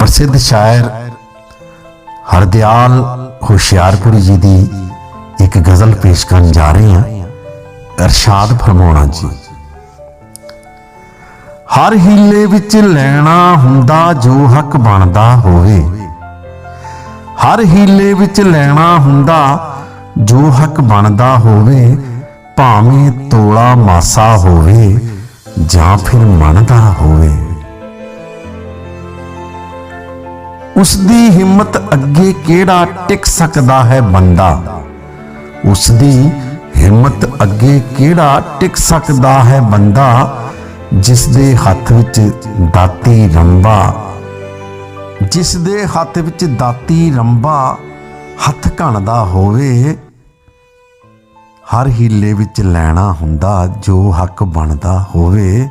ਪ੍ਰਸਿੱਧ ਸ਼ਾਇਰ ਹਰਦਿਆਲ ਹੁਸ਼ਿਆਰਪੁਰੀ ਜੀ ਦੀ ਇੱਕ ਗਜ਼ਲ ਪੇਸ਼ ਕਰਨ ਜਾ ਰਹੇ ਹਾਂ। ਅਰਸ਼ਾਦ ਫਰਮਾਉਣਾ ਜੀ। ਹਰ ਹੀਲੇ ਵਿੱਚ ਲੈਣਾ ਹੁੰਦਾ ਜੋ ਹੱਕ ਬਣਦਾ ਹੋਵੇ। ਹਰ ਹੀਲੇ ਵਿੱਚ ਲੈਣਾ ਹੁੰਦਾ ਜੋ ਹੱਕ ਬਣਦਾ ਹੋਵੇ, ਭਾਵੇਂ ਤੋਲਾ ਮਾਸਾ ਹੋਵੇ ਜਾਂ ਫਿਰ ਮਨ ਦਾ ਹੋਵੇ। ਉਸ ਦੀ ਹਿੰਮਤ ਅੱਗੇ ਕਿਹੜਾ ਟਿਕ ਸਕਦਾ ਹੈ ਬੰਦਾ? ਉਸ ਦੀ ਹਿੰਮਤ ਅੱਗੇ ਕਿਹੜਾ ਟਿਕ ਸਕਦਾ ਹੈ ਬੰਦਾ? ਜਿਸ ਦੇ ਹੱਥ ਵਿੱਚ ਦਾਤੀ ਰੰਬਾ। ਜਿਸ ਦੇ ਹੱਥ ਵਿੱਚ ਦਾਤੀ ਰੰਬਾ ਹੱਥ ਘਣਦਾ ਹੋਵੇ, ਹਰ ਹੀਲੇ ਵਿੱਚ ਲੈਣਾ ਹੁੰਦਾ ਜੋ ਹੱਕ ਬਣਦਾ ਹੋਵੇ,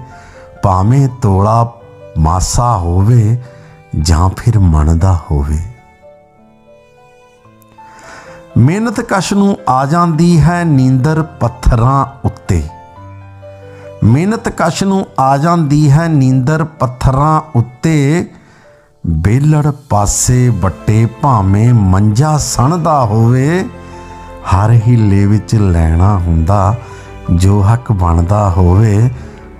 ਭਾਵੇਂ ਤੋਲਾ ਮਾਸਾ ਹੋਵੇ ਜਾਂ ਫਿਰ ਮੰਨਦਾ ਹੋਵੇ। ਮਿਹਨਤ ਕਸ਼ ਨੂੰ ਆ ਜਾਂਦੀ ਹੈ ਨੀਂਦਰ ਪੱਥਰਾਂ ਉੱਤੇ। ਮਿਹਨਤ ਕਸ਼ ਨੂੰ ਆ ਜਾਂਦੀ ਹੈ ਨੀਂਦਰ ਪੱਥਰਾਂ ਉੱਤੇ। ਬੇਲੜ ਪਾਸੇ ਵੱਟੇ ਭਾਵੇਂ ਮੰਜਾ ਸਣਦਾ ਹੋਵੇ, ਹਰ ਹੀਲੇ ਵਿੱਚ ਲੈਣਾ ਹੁੰਦਾ, ਜੋ ਹੱਕ ਬਣਦਾ ਹੋਵੇ,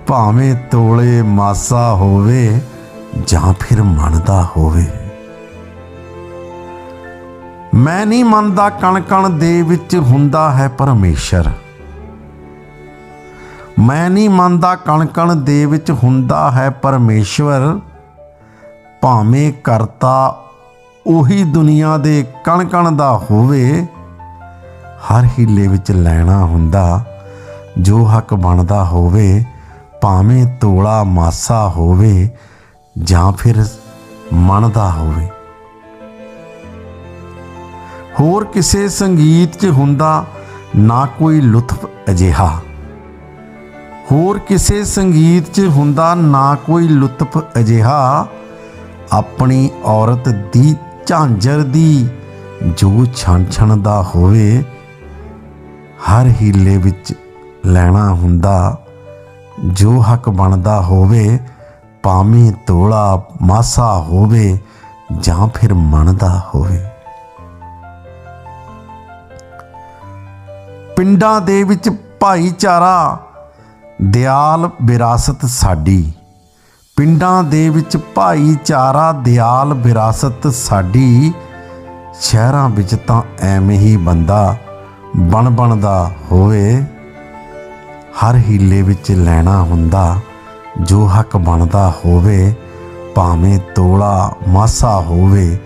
ਭਾਵੇਂ ਤੋਲੇ ਮਾਸਾ ਹੋਵੇ। ਜਾਂ ਫਿਰ ਮੰਨਦਾ ਹੋਵੇ। ਮੈਂ ਨਹੀਂ ਮੰਨਦਾ ਕਣ ਕਣ ਦੇ ਵਿੱਚ ਹੁੰਦਾ ਹੈ ਪਰਮੇਸ਼ਰ। ਮੈਂ ਨਹੀਂ ਮੰਨਦਾ ਕਣ ਕਣ ਦੇ ਵਿੱਚ ਹੁੰਦਾ ਹੈ ਪਰਮੇਸ਼ਵਰ। ਭਾਵੇਂ ਕਰਤਾ ਉਹੀ ਦੁਨੀਆ ਦੇ ਕਣ ਕਣ ਦਾ ਹੋਵੇ, ਹਰ ਹੀਲੇ ਵਿੱਚ ਲੈਣਾ ਹੁੰਦਾ, ਜੋ ਹੱਕ ਬਣਦਾ ਹੋਵੇ, ਭਾਵੇਂ ਤੋਲਾ ਮਾਸਾ ਹੋਵੇ ਜਾਂ ਫਿਰ ਮਨ ਦਾ ਹੋਵੇ। ਹੋਰ ਕਿਸੇ ਸੰਗੀਤ 'ਚ ਹੁੰਦਾ ਨਾ ਕੋਈ ਲੁਤਫ ਅਜਿਹਾ। ਹੋਰ ਕਿਸੇ ਸੰਗੀਤ 'ਚ ਹੁੰਦਾ ਨਾ ਕੋਈ ਲੁਤਫ ਅਜਿਹਾ। ਆਪਣੀ ਔਰਤ ਦੀ ਝਾਂਜਰ ਦੀ ਜੋ ਛਣ ਛਣ ਦਾ ਹੋਵੇ, ਹਰ ਹੀਲੇ ਵਿੱਚ ਲੈਣਾ ਹੁੰਦਾ, ਜੋ ਹੱਕ ਬਣਦਾ ਹੋਵੇ ਭਾਵੇਂ ਤੋਲਾ ਮਾਸਾ ਹੋਵੇ ਜਾਂ ਫਿਰ ਮਨ ਦਾ ਹੋਵੇ। ਪਿੰਡਾਂ ਦੇ ਵਿੱਚ ਭਾਈਚਾਰਾ, ਦਿਆਲ ਵਿਰਾਸਤ ਸਾਡੀ। ਪਿੰਡਾਂ ਦੇ ਵਿੱਚ ਭਾਈਚਾਰਾ, ਦਿਆਲ ਵਿਰਾਸਤ ਸਾਡੀ। ਸ਼ਹਿਰਾਂ ਵਿੱਚ ਤਾਂ ਐਵੇਂ ਹੀ ਬੰਦਾ ਬਣ ਬਣਦਾ ਹੋਵੇ। ਹਰ ਹੀਲੇ ਵਿੱਚ ਲੈਣਾ ਹੁੰਦਾ। ਜੋ ਹੱਕ ਬਣਦਾ ਹੋਵੇ, ਭਾਵੇਂ ਤੋਲਾ ਮਾਸਾ ਹੋਵੇ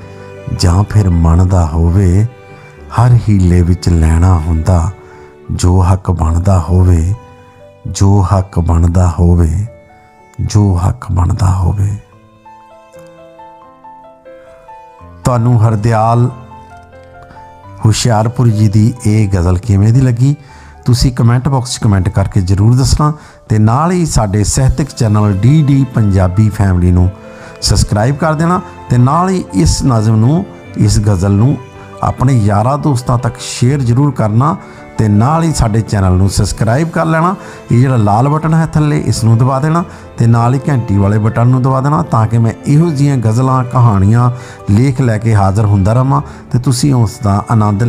ਜਾਂ ਫਿਰ ਮਨ ਦਾ ਹੋਵੇ, ਹਰ ਹੀਲੇ ਵਿੱਚ ਲੈਣਾ ਹੁੰਦਾ। ਜੋ ਹੱਕ ਬਣਦਾ ਹੋਵੇ, ਜੋ ਹੱਕ ਬਣਦਾ ਹੋਵੇ, ਜੋ ਹੱਕ ਬਣਦਾ ਹੋਵੇ। ਤੁਹਾਨੂੰ ਹਰਦਿਆਲ ਹੁਸ਼ਿਆਰਪੁਰ ਜੀ ਦੀ ਇਹ ਗਜ਼ਲ ਕਿਵੇਂ ਦੀ ਲੱਗੀ? ਤੁਸੀਂ ਕਮੈਂਟ ਬਾਕਸ 'ਚ ਕਮੈਂਟ ਕਰਕੇ ਜਰੂਰ ਦੱਸਣਾ ਤੇ ਨਾਲ ਹੀ ਸਾਡੇ ਸਾਹਿਤਕ ਚੈਨਲ ਡੀ ਪੰਜਾਬੀ ਫੈਮਿਲੀ ਨੂੰ ਸਬਸਕ੍ਰਾਈਬ ਕਰ ਦੇਣਾ ਤੇ ਨਾਲ ਹੀ ਇਸ ਨਜ਼ਮ ਨੂੰ, ਇਸ ਗਜ਼ਲ ਨੂੰ ਆਪਣੇ ਯਾਰਾਂ ਦੋਸਤਾਂ ਤੱਕ ਸ਼ੇਅਰ ਜਰੂਰ ਕਰਨਾ ਤੇ ਨਾਲ ਹੀ ਸਾਡੇ ਚੈਨਲ ਨੂੰ ਸਬਸਕ੍ਰਾਈਬ ਕਰ ਲੈਣਾ। ਇਹ ਜਿਹੜਾ ਲਾਲ ਬਟਨ ਹੈ ਥੱਲੇ, ਇਸ ਨੂੰ ਦਬਾ ਦੇਣਾ ਤੇ ਨਾਲ ਹੀ ਘੰਟੀ ਵਾਲੇ ਬਟਨ ਨੂੰ ਦਬਾ ਦੇਣਾ ਤਾਂ ਕਿ ਮੈਂ ਇਹੋ ਜਿਹੀਆਂ ਗਜ਼ਲਾਂ, ਕਹਾਣੀਆਂ ਲੇਖ ਲੈ ਕੇ ਹਾਜ਼ਰ ਹੁੰਦਾ ਰਹਾਂ ਤੇ ਤੁਸੀਂ ਉਸ ਦਾ ਆਨੰਦ